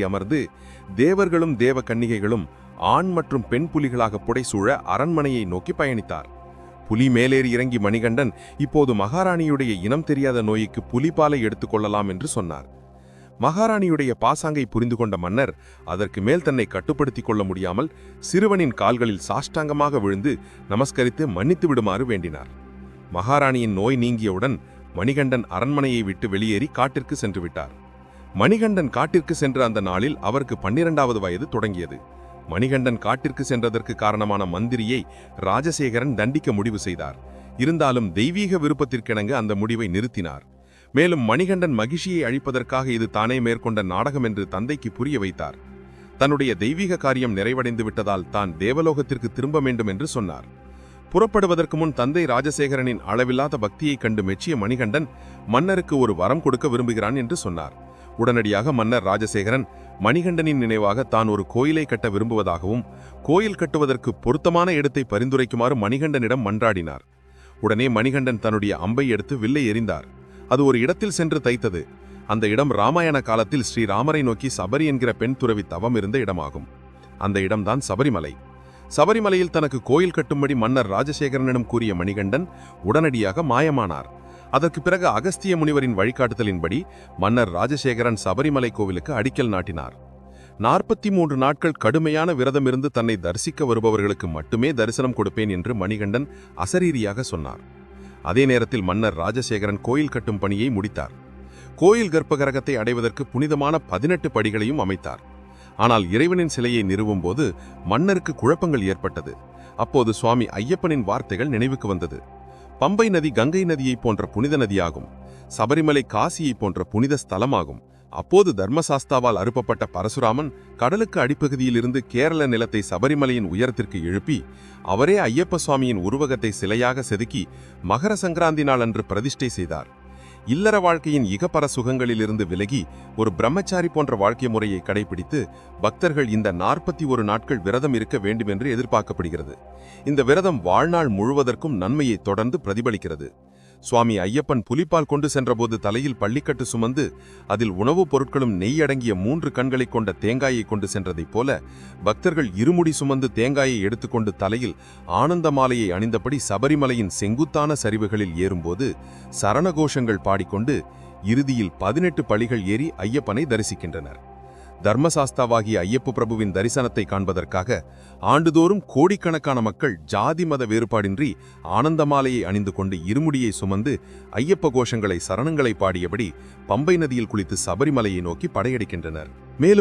அமர்ந்து தேவர்களும் தேவ கன்னிகைகளும் ஆண் மற்றும் பெண் புலிகளாக புடைசூழ அரண்மனையை நோக்கி பயணித்தார். புலி மேலேறி இறங்கி மணிகண்டன் இப்போது மகாராணியுடைய இனம் தெரியாத நோய்க்கு புலிபாலை எடுத்துக்கொள்ளலாம் என்று சொன்னார். மகாராணியுடைய பாசாங்கை புரிந்து கொண்ட மன்னர் அதற்கு மேல் தன்னை கட்டுப்படுத்திக் கொள்ள முடியாமல் சிறுவனின் கால்களில் சாஷ்டாங்கமாக விழுந்து நமஸ்கரித்து மன்னித்து விடுமாறு வேண்டினார். மகாராணியின் நோய் நீங்கியவுடன் மணிகண்டன் அரண்மனையை விட்டு வெளியேறி காட்டிற்கு சென்று விட்டார். மணிகண்டன் காட்டிற்கு சென்ற அந்த நாளில் அவருக்கு பன்னிரண்டாவது வயது தொடங்கியது. மணிகண்டன் காட்டிற்கு சென்றதற்கு காரணமான மந்திரியை ராஜசேகரன் தண்டிக்க முடிவு செய்தார். இருந்தாலும் தெய்வீக விருப்பத்திற்கிணங்க அந்த முடிவை நிறுத்தினார். மேலும் மணிகண்டன் மகிழ்ச்சியை அழிப்பதற்காக இது தானே மேற்கொண்ட நாடகம் என்று தந்தைக்கு புரிய வைத்தார். தன்னுடைய தெய்வீக காரியம் நிறைவடைந்து விட்டதால் தான் தேவலோகத்திற்கு திரும்ப வேண்டும் என்று சொன்னார். புறப்படுவதற்கு முன் தந்தை ராஜசேகரனின் அளவில்லாத பக்தியைக் கண்டு மெச்சிய மணிகண்டன் மன்னருக்கு ஒரு வரம் கொடுக்க விரும்புகிறான் என்று சொன்னார். உடனடியாக மன்னர் ராஜசேகரன் மணிகண்டனின் நினைவாக தான் ஒரு கோயிலை கட்ட விரும்புவதாகவும் கோயில் கட்டுவதற்கு பொருத்தமான இடத்தை பரிந்துரைக்குமாறு மணிகண்டனிடம் மன்றாடினார். உடனே மணிகண்டன் தன்னுடைய அம்பை எடுத்து வில்லை எறிந்தார். அது ஒரு இடத்தில் சென்று தைத்தது. அந்த இடம் ராமாயண காலத்தில் ஸ்ரீராமரை நோக்கி சபரி என்கிற பெண் துறவி தவம் இருந்த இடமாகும். அந்த இடம்தான் சபரிமலை. சபரிமலையில் தனக்கு கோயில் கட்டும்படி மன்னர் ராஜசேகரனிடம் கூறிய மணிகண்டன் உடனடியாக மாயமானார். அதற்கு பிறகு அகஸ்திய முனிவரின் வழிகாட்டுதலின்படி மன்னர் ராஜசேகரன் சபரிமலை கோவிலுக்கு அடிக்கல் நாட்டினார். நாற்பத்தி மூன்று நாட்கள் கடுமையான விரதமிருந்து தன்னை தரிசிக்க வருபவர்களுக்கு மட்டுமே தரிசனம் கொடுப்பேன் என்று மணிகண்டன் அசரீரியாக சொன்னார். அதே நேரத்தில் மன்னர் ராஜசேகரன் கோயில் கட்டும் பணியை முடித்தார். கோயில் கர்ப்பகரகத்தை அடைவதற்கு புனிதமான பதினெட்டு படிகளையும் அமைத்தார். ஆனால் இறைவனின் சிலையை நிறுவும் போது மன்னருக்கு குழப்பங்கள் ஏற்பட்டது. அப்போது சுவாமி ஐயப்பனின் வார்த்தைகள் நினைவுக்கு வந்தது. பம்பை நதி கங்கை நதியைப் போன்ற புனித நதியாகும். சபரிமலை காசியை போன்ற புனித ஸ்தலமாகும். அப்போது தர்மசாஸ்தாவால் அறுப்பப்பட்ட பரசுராமன் கடலுக்கு அடிப்பகுதியிலிருந்து கேரள நிலத்தை சபரிமலையின் உயரத்திற்கு எழுப்பி அவரே ஐயப்ப சுவாமியின் உருவகத்தை சிலையாக செதுக்கி மகர சங்கராந்தி நாள் அன்று பிரதிஷ்டை செய்தார். இல்லற வாழ்க்கையின் இகப்பர சுகங்களிலிருந்து விலகி ஒரு பிரம்மச்சாரி போன்ற வாழ்க்கை முறையை கடைபிடித்து பக்தர்கள் இந்த நாற்பத்தி ஒரு நாட்கள் விரதம் இருக்க வேண்டும் என்று எதிர்பார்க்கப்படுகிறது. இந்த விரதம் வாழ்நாள் முழுவதற்கும் நன்மையை தொடர்ந்து பிரதிபலிக்கிறது. சுவாமி ஐயப்பன் புலிப்பால் கொண்டு சென்றபோது தலையில் பள்ளிக்கட்டு சுமந்து அதில் உணவுப் பொருட்களும் நெய் அடங்கிய மூன்று கண்களைக் கொண்ட தேங்காயை கொண்டு சென்றதைப் போல பக்தர்கள் இருமுடி சுமந்து தேங்காயை எடுத்துக்கொண்டு தலையில் ஆனந்த மாலையை அணிந்தபடி சபரிமலையின் செங்குத்தான சரிவுகளில் ஏறும்போது சரணகோஷங்கள் பாடிக்கொண்டு இறுதியில் பதினெட்டு பழிகள் ஏறி ஐயப்பனை தரிசிக்கின்றனர். தர்மசாஸ்தாவாகிய ஐயப்ப பிரபுவின் தரிசனத்தை காண்பதற்காக ஆண்டுதோறும் கோடிக்கணக்கான மக்கள் ஜாதி மத வேறுபாடின்றி ஆனந்தமாலையை அணிந்து கொண்டு இருமுடியை சுமந்து ஐயப்ப கோஷங்களை சரணங்களை பாடியபடி பம்பை நதியில் குளித்து சபரிமலையை நோக்கி படையெடுக்கின்றனர். மேலும்